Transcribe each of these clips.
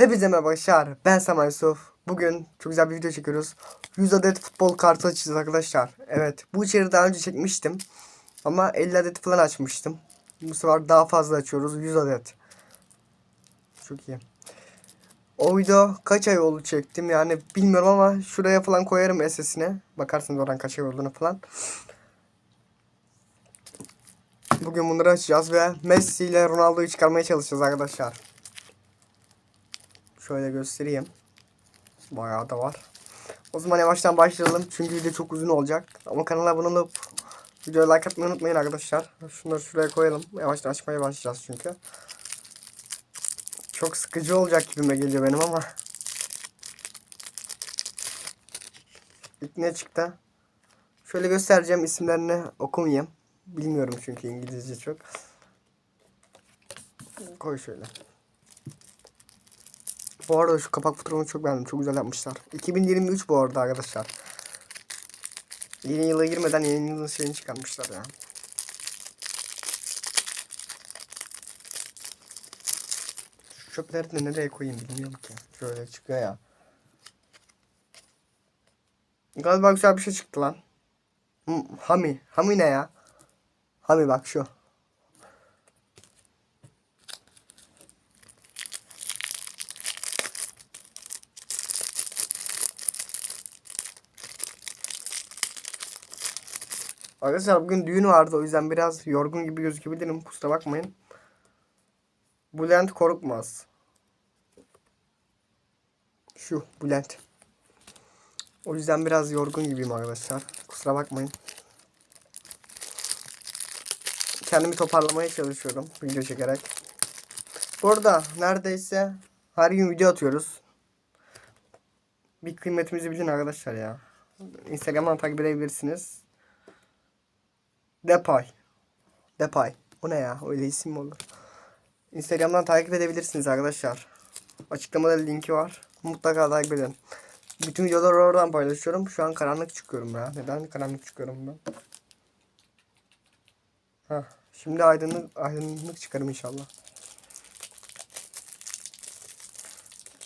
Hepinize merhaba arkadaşlar. Ben Samay Yusuf. Bugün çok güzel bir video çekiyoruz. 100 adet futbol kartı açacağız arkadaşlar. Evet bu içeri daha önce çekmiştim. Ama 50 adet falan açmıştım. Bu sefer daha fazla açıyoruz. 100 adet. Çok iyi. O video kaç ay oldu çektim yani bilmiyorum ama şuraya falan koyarım SS'ine. Bakarsınız oradan kaç ay olduğunu falan. Bugün bunları açacağız ve Messi ile Ronaldo'yu çıkarmaya çalışacağız arkadaşlar. Şöyle göstereyim. Bayağı da var. O zaman yavaştan başlayalım. Çünkü video çok uzun olacak. Ama kanala abone olup videoya like atmayı unutmayın arkadaşlar. Şunları şuraya koyalım. Yavaştan açmaya başlayacağız çünkü. Çok sıkıcı olacak gibime geliyor benim ama. İlk ne çıktı? Şöyle göstereceğim isimlerini okumayayım. Bilmiyorum çünkü İngilizce çok. Koy şöyle. Bu arada şu kapak fotoğrafını çok beğendim. Çok güzel yapmışlar. 2023 bu arada arkadaşlar. Yeni yıla girmeden yeni yılın şeyini çıkarmışlar ya. Şu çöpleri de nereye koyayım bilmiyorum ki. Şöyle çıkıyor ya. Galiba güzel bir şey çıktı lan. Hami. Hami ne ya? Hami bak şu. Arkadaşlar bugün düğün vardı o yüzden biraz yorgun gibi gözükebilirim. Kusura bakmayın. Bülent Korkmaz. Şu Bülent. O yüzden biraz yorgun gibiyim arkadaşlar. Kusura bakmayın. Kendimi toparlamaya çalışıyorum video çekerek. Bu arada neredeyse her gün video atıyoruz. Bir kıymetimizi bilin arkadaşlar ya. Instagram'dan takip edebilirsiniz. Depay. Depay. O ne ya? Öyle isim mi olur? Instagram'dan takip edebilirsiniz arkadaşlar. Açıklamada linki var. Mutlaka takip edin. Bütün videoları oradan paylaşıyorum. Şu an karanlık çıkıyorum ya. Neden karanlık çıkıyorum ben? Heh. Şimdi aydınlık, aydınlık çıkarım inşallah.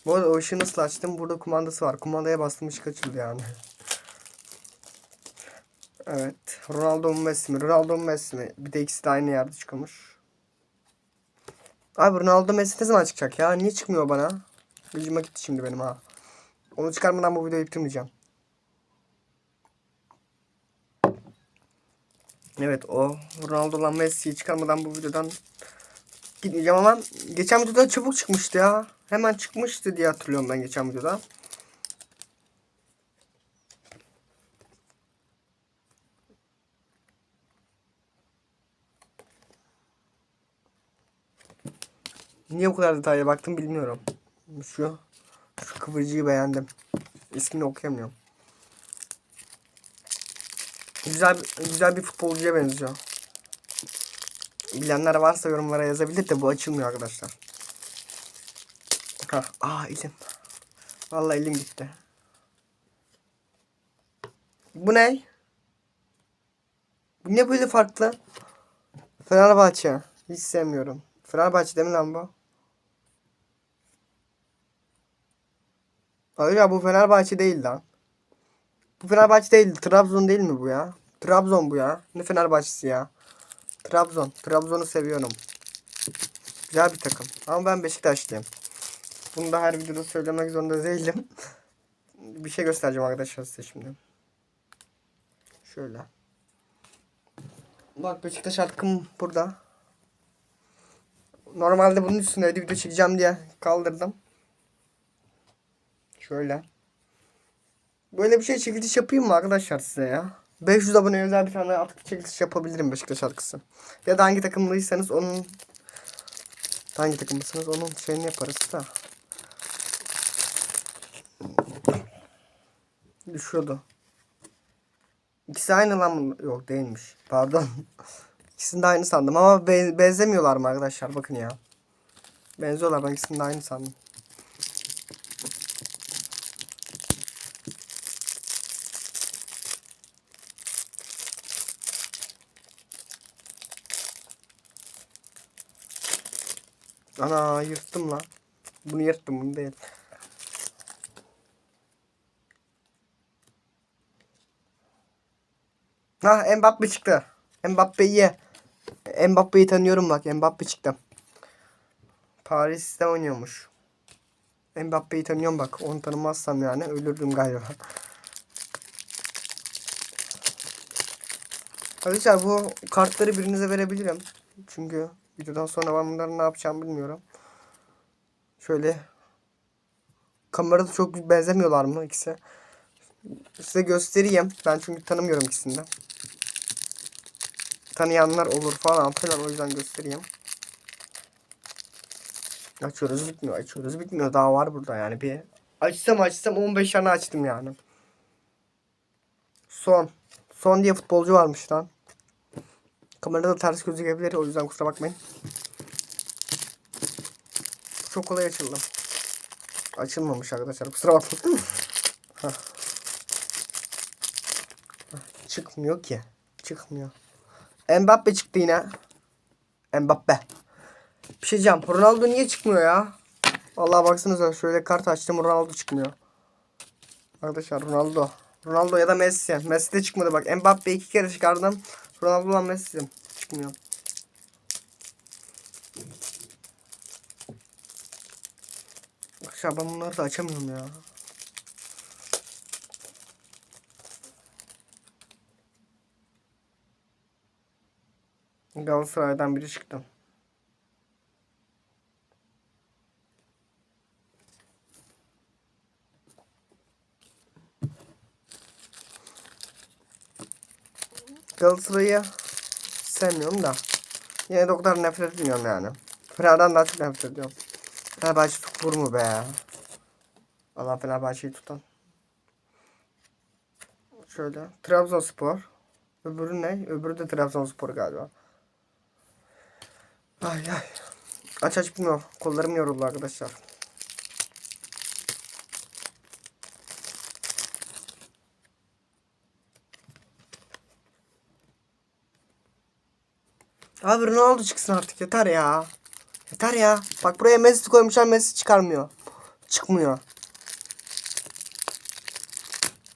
Bu arada o ışığı nasıl açtım? Burada kumandası var. Kumandaya bastım ışık açıldı yani. Evet. Ronaldo mu Messi mi? Ronaldo mu Messi mi? Bir de ikisi de aynı yerde çıkmış. Abi Ronaldo Messi ne zaman çıkacak ya? Niye çıkmıyor bana? Gıcıma gitti şimdi benim ha. Onu çıkarmadan bu videoyu bitirmeyeceğim. Evet o Ronaldo'la Messi'yi çıkarmadan bu videodan gitmeyeceğim ama geçen videoda çabuk çıkmıştı ya. Hemen çıkmıştı diye hatırlıyorum ben geçen videoda. Niye bu kadar detaylı baktım bilmiyorum. Şu, şu kıvırcıyı beğendim. İsmini okuyamıyorum. Güzel güzel bir futbolcuya benziyor. Bilenler varsa yorumlara yazabilir de bu açılmıyor arkadaşlar. Ha, aa elim. Vallahi elim gitti. Bu ne? Bu ne böyle farklı? Fenerbahçe. Hiç sevmiyorum. Fenerbahçe değil mi lan bu? Hayır ya bu Fenerbahçe değil lan. Bu Fenerbahçe değil. Trabzon değil mi bu ya? Trabzon bu ya. Ne Fenerbahçesi ya? Trabzon. Trabzon'u seviyorum. Güzel bir takım. Ama ben Beşiktaşlıyım. Bunu da her videoda söylemek zorunda değilim. bir şey göstereceğim arkadaşlar size şimdi. Şöyle. Bak Beşiktaş hakkım burada. Normalde bunun üstüne video çekeceğim diye kaldırdım. Şöyle. Böyle bir şey çekiliş yapayım mı arkadaşlar size ya? 500 abone özel bir tane artık çekiliş yapabilirim Beşiktaş şarkısı. Ya da hangi takımlıysanız onun hangi takımlısınız onun şeyini yaparız da. Düşüyordu. İkisi aynı lan? Yok değilmiş. Pardon. İkisini de aynı sandım ama be benzemiyorlar mı arkadaşlar? Bakın ya. Benziyorlar ben ikisini de aynı sandım. Ana yırttım lan. Bunu yırttım bunu değil. Ha Mbappe çıktı. Mbappe ye. Mbappe'yi tanıyorum bak. Mbappe çıktı. Paris'te oynuyormuş. Mbappe'yi tanıyorum bak. Onu tanımazsam yani ölürdüm galiba. Arkadaşlar bu kartları birinize verebilirim. Çünkü videodan sonra ben bunların ne yapacağımı bilmiyorum. Şöyle kamerada çok benzemiyorlar mı ikisi? Size göstereyim. Ben çünkü tanımıyorum ikisini de. Tanıyanlar olur falan filan o yüzden göstereyim. Açıyoruz bitmiyor açıyoruz bitmiyor daha var burada yani bir açsam açsam 15 tane açtım yani. Son. Son diye futbolcu varmış lan. Kamerada ters gözükebilir o yüzden kusura bakmayın. Çok kolay açıldı. Açılmamış arkadaşlar kusura bakmayın. Çıkmıyor ki. Çıkmıyor. Mbappe çıktı yine. Mbappe. Bir şey diyeceğim. Ronaldo niye çıkmıyor ya? Vallahi baksanıza şöyle kart açtım Ronaldo çıkmıyor. Arkadaşlar Ronaldo. Ronaldo ya da Messi. Messi de çıkmadı bak. Mbappe iki kere çıkardım. Ronaldo'la Messi çıkmıyor. Arkadaşlar ben bunları da açamıyorum ya. Galatasaray'dan biri çıktı. Galatasaray'ı sevmiyorum da. Yine de o kadar nefret etmiyorum yani. Fener'den daha çok nefret ediyorum. Fenerbahçe tutur mu be? Allah Fenerbahçe'yi tutan. Şöyle. Trabzonspor. Öbürü ne? Öbürü de Trabzonspor galiba. Ay ay. Aç aç bilmiyorum. Kollarım yoruldu arkadaşlar. Abi Ronaldo çıksın artık yeter ya. Yeter ya. Bak buraya Messi koymuşlar Messi çıkarmıyor. Çıkmıyor.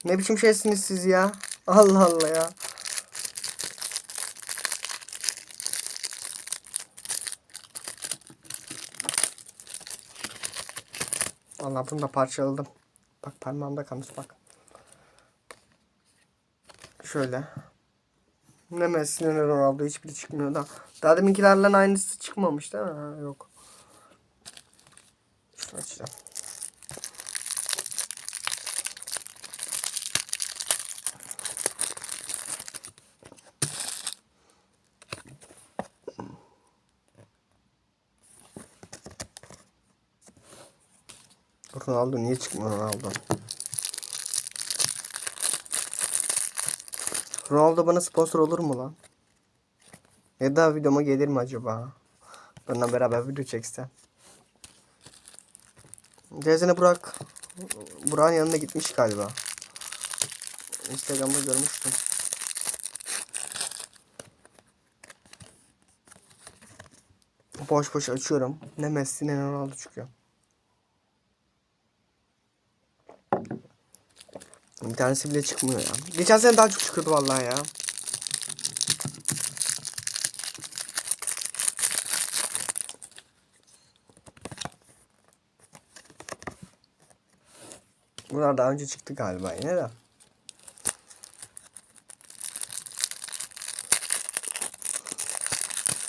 Ne biçim şeysiniz siz ya? Allah Allah ya. Bunu da parçaladım. Bak parmağımda kalmış bak. Şöyle. Ne Messi ne Ronaldo hiçbiri çıkmıyor da. Daha deminkilerle aynısı çıkmamış değil mi? Ha, yok. Şunu açacağım. Ronaldo niye çıkmıyor Ronaldo? Ronaldo bana sponsor olur mu lan? Ya da videoma gelir mi acaba? Benimle beraber video çekse. Gezene Burak Burak'ın yanına gitmiş galiba. Instagram'da görmüştüm. Boş boş açıyorum. Ne Messi ne Ronaldo çıkıyor. Bir tanesi bile çıkmıyor ya. Geçen sene daha çok çıkıyordu vallahi ya. Bunlar daha önce çıktı galiba yine de.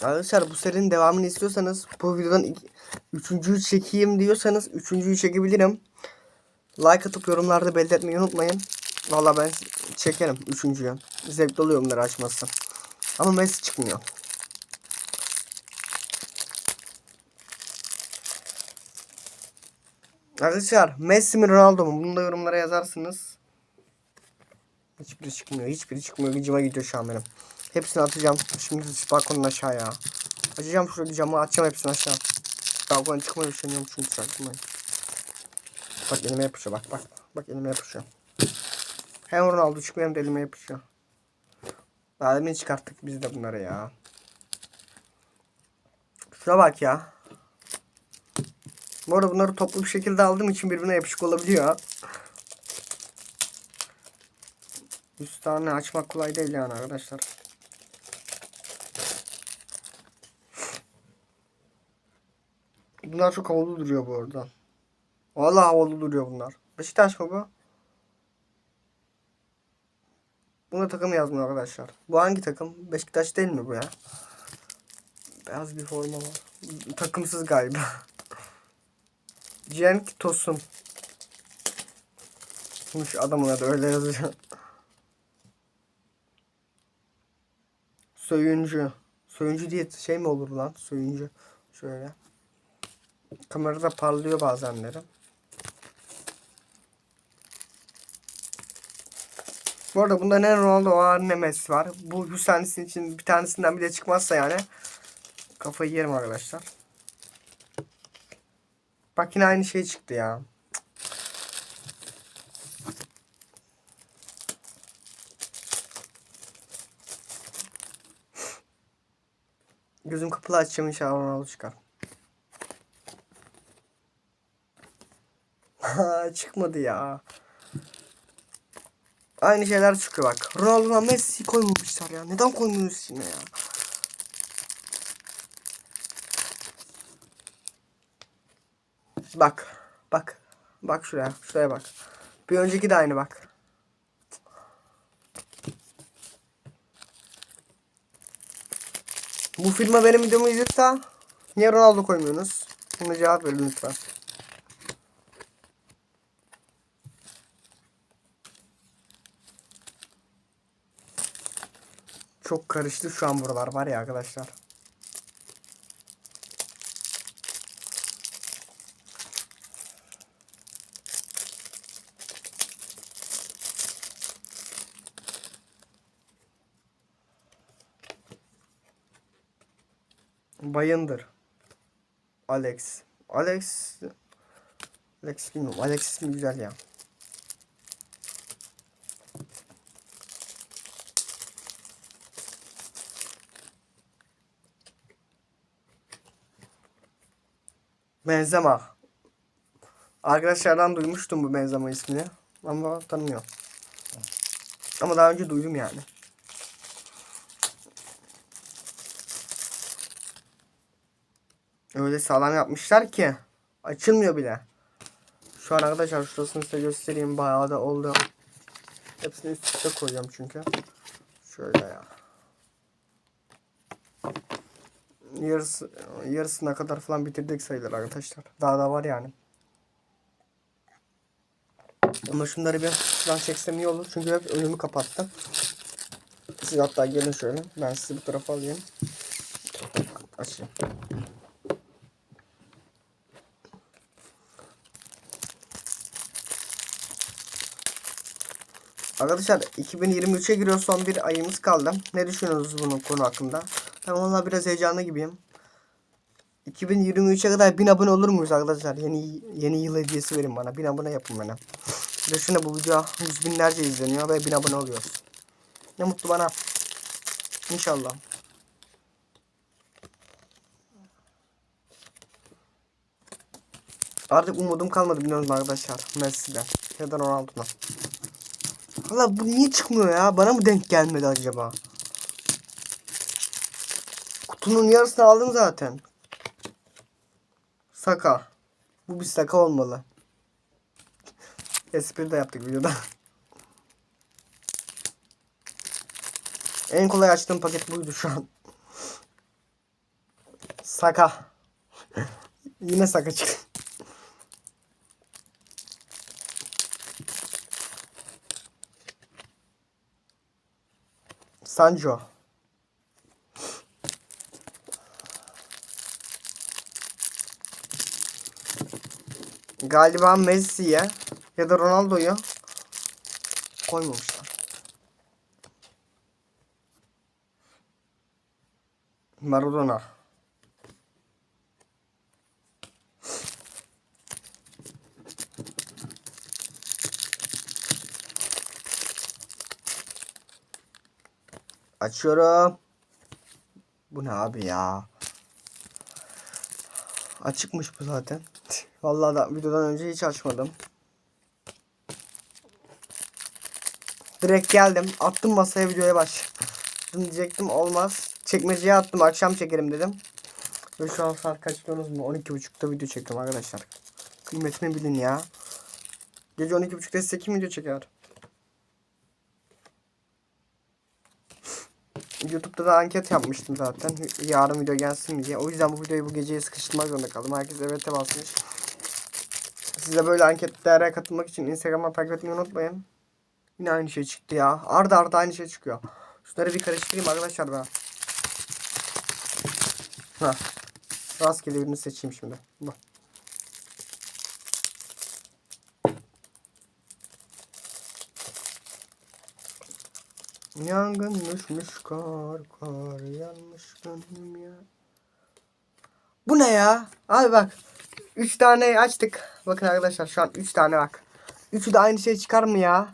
Arkadaşlar bu serinin devamını istiyorsanız bu videodan iki, üçüncüyü çekeyim diyorsanız üçüncüyü çekebilirim. Like atıp yorumlarda belli etmeyi unutmayın. Valla ben çekerim üçüncüyü. Zevkli oluyor bunları açması. Ama Messi çıkmıyor. Arkadaşlar Messi mi Ronaldo mu? Bunu da yorumlara yazarsınız. Hiçbiri çıkmıyor. Hiçbiri çıkmıyor. Gıcıma gidiyor şu an benim. Hepsini atacağım. Şimdi balkonun aşağıya. Açacağım şurada camı atacağım hepsini aşağı. Balkona çıkmayı düşünüyorum çünkü çaktırmayın. Bak elime yapışıyor bak bak. Bak elime yapışıyor. Hem Ronaldo çıkmıyor hem de elime yapışıyor. Daha demin çıkarttık biz de bunları ya. Şuna bak ya. Bu arada bunları toplu bir şekilde aldığım için birbirine yapışık olabiliyor. 100 tane açmak kolay değil yani arkadaşlar. Bunlar çok havalı duruyor bu arada. Vallahi havalı duruyor bunlar. Beşiktaş mı bu? Buna takım yazmıyor arkadaşlar. Bu hangi takım? Beşiktaş değil mi bu ya? Beyaz bir forma var. Takımsız galiba. Cenk Tosun. Şu adamın adı öyle yazıyor. Söyüncü. Söyüncü diye şey mi olur lan? Söyüncü. Şöyle. Kamerada parlıyor bazenleri. Bu arada bunda ne Ronaldo var ne Messi var. Bu 100 tanesinin için bir tanesinden bile çıkmazsa yani kafayı yerim arkadaşlar. Bak yine aynı şey çıktı ya. Gözüm kapalı açacağım inşallah Ronaldo çıkar. Çıkmadı ya. Aynı şeyler çıkıyor bak. Ronaldo'dan Messi koymamışlar ya. Neden koymuyoruz yine ya? Bak. Bak. Bak şuraya. Şuraya bak. Bir önceki de aynı bak. Bu filme benim videomu izliyorsa niye Ronaldo koymuyorsunuz? Buna cevap verin lütfen. Çok karıştı şu an buralar var ya arkadaşlar. Bayındır. Alex. Alex. Alex bilmiyorum. Alex ismi güzel ya. Benzema. Arkadaşlardan duymuştum bu Benzema ismini. Ama tanımıyorum. Ama daha önce duydum yani. Öyle sağlam yapmışlar ki açılmıyor bile. Şu an arkadaşlar şurasını size göstereyim. Bayağı da oldu. Hepsini üst üste koyacağım çünkü. Şöyle ya. Yarısı, yarısına kadar falan bitirdik sayılır arkadaşlar. Daha da var yani. Ama şunları bir şuradan çeksem iyi olur. Çünkü hep önümü kapattım. Siz hatta gelin şöyle. Ben sizi bu tarafa alayım. Açayım. Arkadaşlar 2023'e giriyor son bir ayımız kaldı. Ne düşünüyorsunuz bunun konu hakkında? Ben vallahi biraz heyecanlı gibiyim. 2023'e kadar 1000 abone olur muyuz arkadaşlar? Yeni yeni yıl hediyesi verin bana. 1000 abone yapın bana. Düşünün bu video yüz binlerce izleniyor ve 1000 abone oluyoruz. Ne mutlu bana. İnşallah. Artık umudum kalmadı biliyorsunuz arkadaşlar. Messi'den ya da Ronaldo'dan. Valla bu niye çıkmıyor ya? Bana mı denk gelmedi acaba? Kutunun yarısını aldım zaten. Saka. Bu bir saka olmalı. Espri de yaptık videoda. En kolay açtığım paket buydu şu an. Saka. Yine saka çıktı. Sancho. Galiba Messi'ye ya da Ronaldo'yu koymamışlar. Maradona. Açıyorum. Bu ne abi ya? Açıkmış bu zaten. Vallahi da videodan önce hiç açmadım. Direkt geldim. Attım masaya videoya baş. Diyecektim olmaz. Çekmeceye attım. Akşam çekerim dedim. Ve şu an saat kaç biliyorsunuz mu? 12.30'da video çekiyorum arkadaşlar. Kıymetini bilin ya. Gece 12.30'da size kim video çeker? YouTube'da da anket yapmıştım zaten. Yarın video gelsin diye. O yüzden bu videoyu bu geceye sıkıştırmak zorunda kaldım. Herkes evet'e basmış. Siz de böyle anketlere katılmak için Instagram'dan takip etmeyi unutmayın. Yine aynı şey çıktı ya. Arda arda aynı şey çıkıyor. Şunları bir karıştırayım arkadaşlar ben. Ha. Rastgele birini seçeyim şimdi. Bu. Yangın düşmüş kar kar yanmış gönlüm ya. Bu ne ya? Abi bak. 3 tane açtık. Bakın arkadaşlar şu an 3 tane bak. Üçü de aynı şey çıkar mı ya?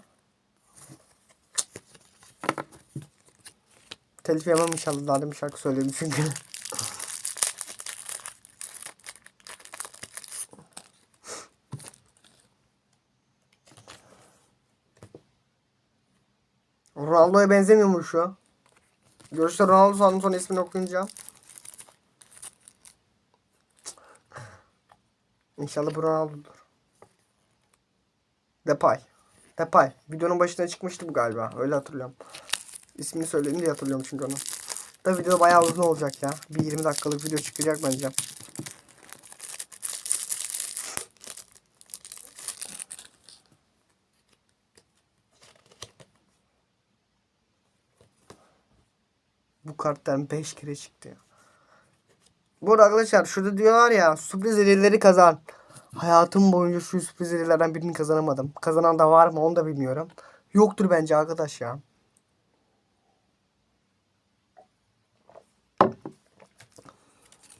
Telif yemem inşallah. Daha demin şarkı söyledim çünkü. Ronaldo'ya benzemiyormuş şu. Görüşte Ronaldo sandım sonra ismini okuyunca. İnşallah bu Ronaldo'dur. Depay. Depay. Videonun başına çıkmıştı bu galiba. Öyle hatırlıyorum. İsmini söyledim diye hatırlıyorum çünkü onu. Da video bayağı uzun olacak ya. Bir 20 dakikalık video çıkacak bence. Bu karttan 5 kere çıktı ya. Bu arada arkadaşlar şurada diyorlar ya sürpriz hediyeleri kazan. Hayatım boyunca şu sürpriz hediyelerden birini kazanamadım. Kazanan da var mı onu da bilmiyorum. Yoktur bence arkadaş ya.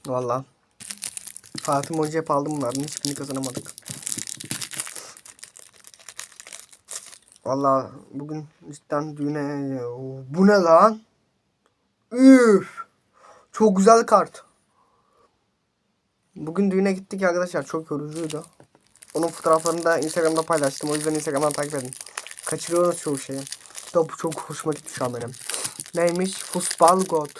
Valla. Hayatım boyunca hep aldım bunlardan. Hiçbirini kazanamadık. Valla bugün cidden düğüne... Bu ne lan? Üf. Çok güzel kart. Bugün düğüne gittik arkadaşlar. Çok yorucuydu. Onun fotoğraflarını da Instagram'da paylaştım. O yüzden Instagram'dan takip edin. Kaçırıyoruz çoğu şeyi. Bu çok hoşuma gitti şu an benim. Neymiş? Futbol God.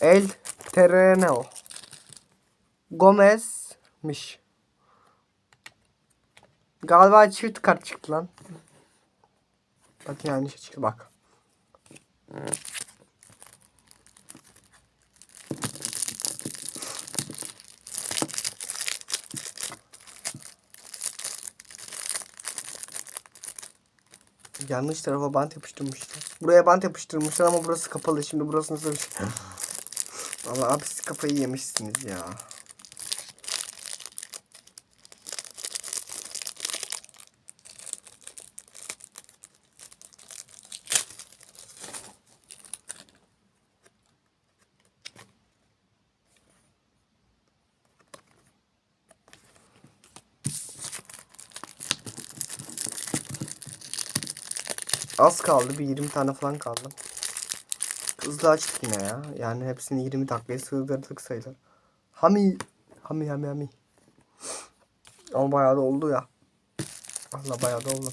El Terreno. Gomez'miş. Galiba çift kart çıktı lan. Bak yani şey çıktı bak. Yanlış tarafa bant yapıştırmışlar. Buraya bant yapıştırmışlar ama burası kapalı. Şimdi burası nasıl bir şey? Valla abi siz kafayı yemişsiniz ya. Az kaldı. Bir 20 tane falan kaldı. Hızlı açtık yine ya. Yani hepsini 20 dakikaya sığdırdık sayılır. Hami. Hami hami hami. Ama bayağı da oldu ya. Allah bayağı da oldu.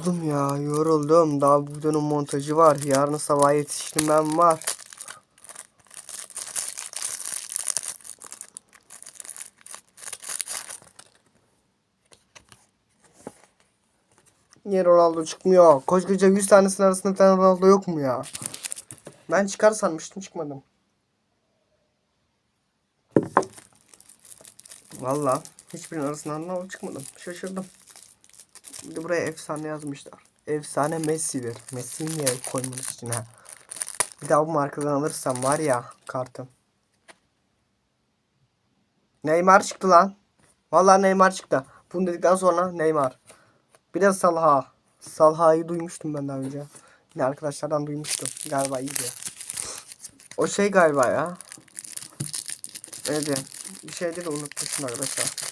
Yoruldum ya yoruldum. Daha bu videonun montajı var. Yarın sabah yetiştirmem var. Niye Ronaldo çıkmıyor? Koskoca 100 tanesinin arasında bir tane Ronaldo yok mu ya? Ben çıkar sanmıştım çıkmadım. Valla hiçbirinin arasından Ronaldo çıkmadım. Şaşırdım. De buraya efsane yazmışlar. Efsane Messi'dir. Messi'yi niye koymamış içine? Bir daha bu markadan alırsam var ya kartım. Neymar çıktı lan. Vallahi Neymar çıktı. Bunu dedikten sonra Neymar. Bir de Salha. Salha'yı duymuştum ben daha önce. Yine arkadaşlardan duymuştum. Galiba iyiydi. O şey galiba ya. Neydi? Bir şeydi de unutmuşum arkadaşlar.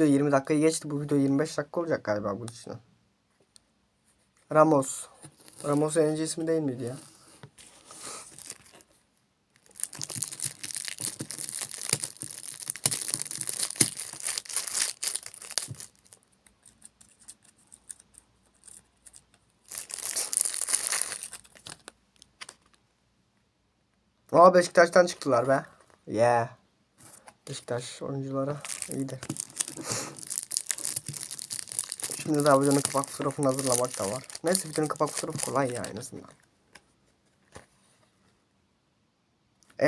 Video 20 dakikayı geçti. Bu video 25 dakika olacak galiba bu için. Ramos. Ramos'un en ismi değil miydi ya? Aa Beşiktaş'tan çıktılar be. Yeah. Beşiktaş oyuncuları iyidir. Şimdi daha videonun kapak fotoğrafını hazırlamak da var. Neyse videonun kapak fotoğrafı kolay ya en azından.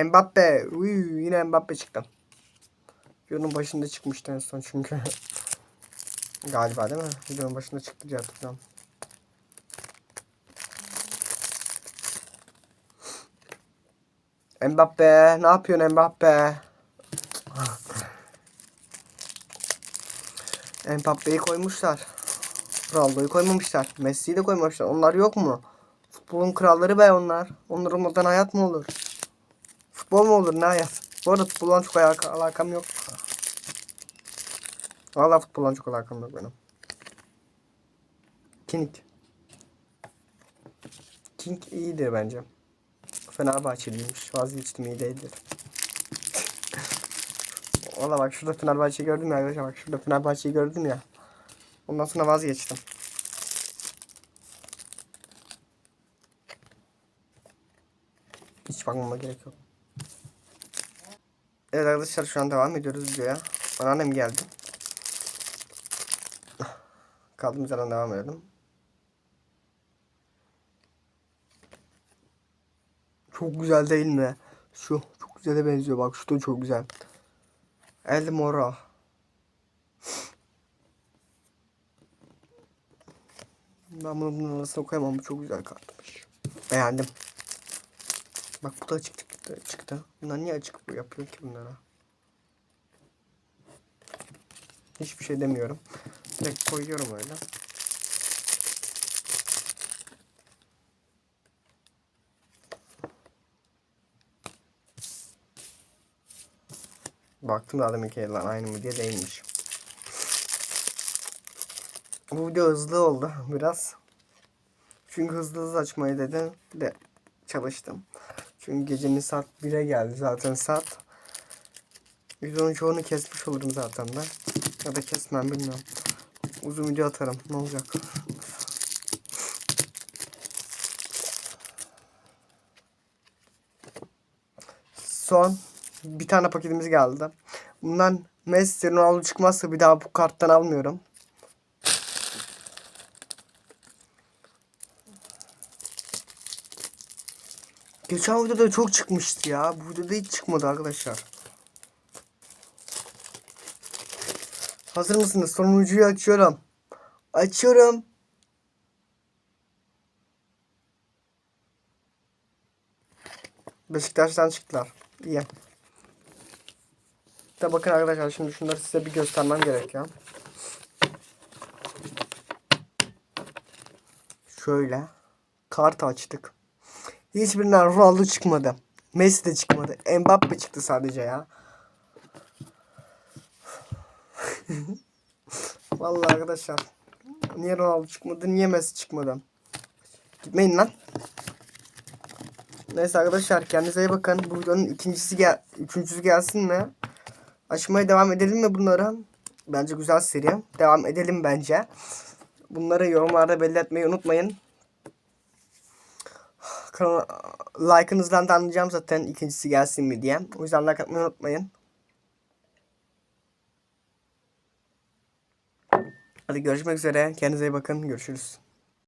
Mbappe. Uy, yine Mbappe çıktı. Videonun başında çıkmıştı en son çünkü. Galiba değil mi? Videonun başında çıktı diye hatırlıyorum. Mbappe ne yapıyorsun Mbappe? Mbappe'yi koymuşlar. Ronaldo'yu koymamışlar. Messi'yi de koymamışlar. Onlar yok mu? Futbolun kralları be onlar. Onlar olmadan hayat mı olur? Futbol mu olur ne hayat? Bu arada futboldan çok alaka- alakam yok. Valla futboldan çok alakam yok benim. King. King iyidir bence. Fenerbahçeliymiş. Vazgeçtim iyi değildir. Valla bak şurada Fenerbahçe'yi gördüm ya arkadaşlar bak şurada Fenerbahçe'yi gördüm ya. Ondan sonra vazgeçtim. Hiç bakmama gerek yok. Evet arkadaşlar şu an devam ediyoruz videoya. Anneannem geldi. Kaldığımız yerden devam edelim. Çok güzel değil mi? Şu çok güzele benziyor bak şu da çok güzel. El Moro. Ben bunu bunun arasına koyamam. Bu çok güzel kartmış. Beğendim. Bak bu da açık çıktı. çıktı. Bunlar niye açık bu yapıyor ki bunlara? Hiçbir şey demiyorum. Direkt koyuyorum öyle. Baktım da adam iki lan aynı mı diye değilmiş. Bu video hızlı oldu biraz. Çünkü hızlı hızlı açmayı dedim de çalıştım. Çünkü gecenin saat 1'e geldi zaten saat. Videonun çoğunu kesmiş olurum zaten ben. Ya da kesmem bilmiyorum. Uzun video atarım ne olacak. Son bir tane paketimiz geldi. Bundan Messi Ronaldo çıkmazsa bir daha bu karttan almıyorum. Geçen videoda çok çıkmıştı ya. Bu videoda hiç çıkmadı arkadaşlar. Hazır mısınız? Sonuncuyu açıyorum. Açıyorum. Beşiktaş'tan çıktılar. İyi. De bakın arkadaşlar şimdi şunları size bir göstermem gerekiyor. Şöyle. Kart açtık. Hiçbirinden Ronaldo çıkmadı. Messi de çıkmadı. Mbappe çıktı sadece ya. Vallahi arkadaşlar. Niye Ronaldo çıkmadı? Niye Messi çıkmadı? Gitmeyin lan. Neyse arkadaşlar kendinize iyi bakın. Bu videonun ikincisi gel üçüncüsü gelsin mi? Açmaya devam edelim mi bunları? Bence güzel seri. Devam edelim bence. Bunları yorumlarda belli etmeyi unutmayın. Like'ınızdan da anlayacağım zaten ikincisi gelsin mi diye. O yüzden like atmayı unutmayın. Hadi görüşmek üzere. Kendinize iyi bakın. Görüşürüz.